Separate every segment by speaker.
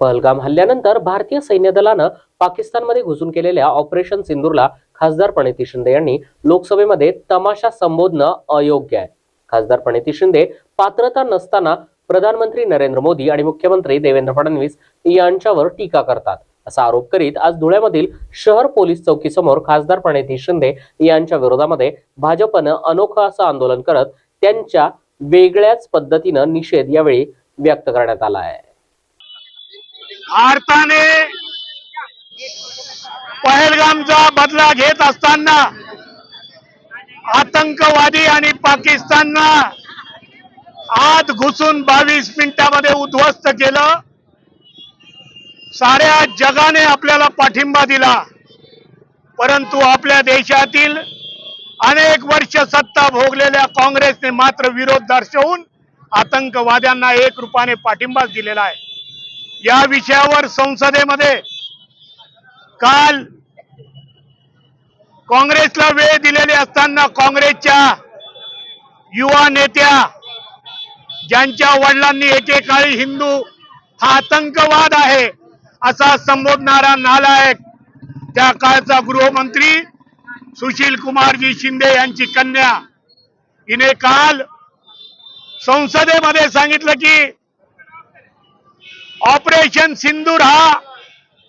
Speaker 1: पहलगाम हल्ल्यानंतर भारतीय सैन्य दलानं पाकिस्तानमध्ये घुसून केलेल्या ऑपरेशन सिंदूरला खासदार प्रणिती शिंदे यांनी लोकसभेमध्ये तमाशा संबोधणं अयोग्य आहे. खासदार प्रणिती शिंदे पात्रता नसताना प्रधानमंत्री नरेंद्र मोदी आणि मुख्यमंत्री देवेंद्र फडणवीस यांच्यावर टीका करतात. असा आरोप करीत आज धुळ्यामधील शहर पोलीस चौकीसमोर खासदार प्रणिती शिंदे यांच्या विरोधामध्ये भाजपनं अनोखं असं आंदोलन करत त्यांच्या वेगळ्याच पद्धतीनं निषेध यावेळी व्यक्त करण्यात आला आहे.
Speaker 2: भारताने पहलगामचा बदला घेत असताना आतंकवादी आणि पाकिस्ताननं आत घुसून बावीस मिनिटामध्ये उद्ध्वस्त केलं. साऱ्या जगाने आपल्याला पाठिंबा दिला. परंतु आपल्या देशातील अनेक वर्ष सत्ता भोगलेल्या काँग्रेसने मात्र विरोध दर्शवून आतंकवाद्यांना एक रूपाने पाठिंबाच दिलेला आहे. या विषयावर संसदेमध्ये काल काँग्रेसला वेळ दिलेली असताना काँग्रेसच्या युवा नेत्या ज्यांच्या वडिलांनी एकेकाळी हिंदू हा आतंकवाद आहे असा संबोधणारा नालायक त्या काळचा गृहमंत्री सुशील कुमारजी शिंदे यांची कन्या. हिने काल संसदेमध्ये सांगितलं की ऑपरेशन सिंदूर हा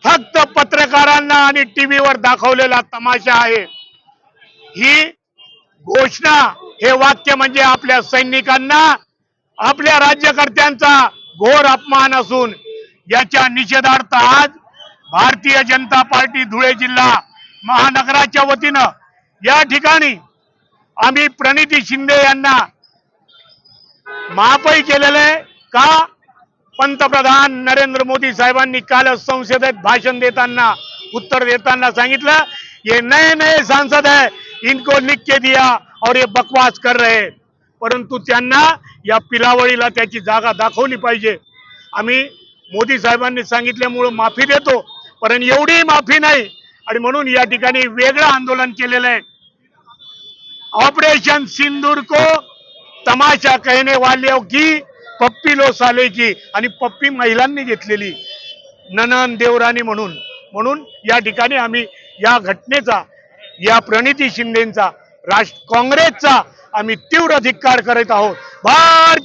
Speaker 2: फक्त पत्रकारांना आणि टीव्हीवर दाखवलेला तमाशा आहे. ही घोषणा हे वाक्य म्हणजे आपल्या सैनिकांना आपल्या राज्यकर्त्यांचा घोर अपमान असून याच्या निषेधार्थ आज भारतीय जनता पार्टी धुळे जिल्हा महानगराच्या वतीनं या ठिकाणी आम्ही प्रणिती शिंदे यांना महापई केलेलं आहे. का? पंतप्रधान नरेंद्र मोदी साहेबांनी काल संसदेत भाषण देताना उत्तर देताना सांगितलं ये नए नए सांसद है इनको लिख के दिया और ये बकवास कर रहे परंतु त्यांना या पिलावळीला त्याची जागा दाखवली पाहिजे. आम्ही मोदी साहेबांनी सांगितल्यामुळं माफी देतो पण एवढी माफी नाही. आणि म्हणून या ठिकाणी वेगळं आंदोलन केलेलं आहे. ऑपरेशन सिंदूर को तमाशा कहने वाले हो की पप्पी लो सालेची आणि पप्पी महिलांनी घेतलेली ननन देवराणी म्हणून. म्हणून या ठिकाणी आम्ही या घटनेचा या प्रणिती शिंदेचा राष्ट्र काँग्रेसचा आम्ही तीव्र धिक्कार करत आहोत. भारत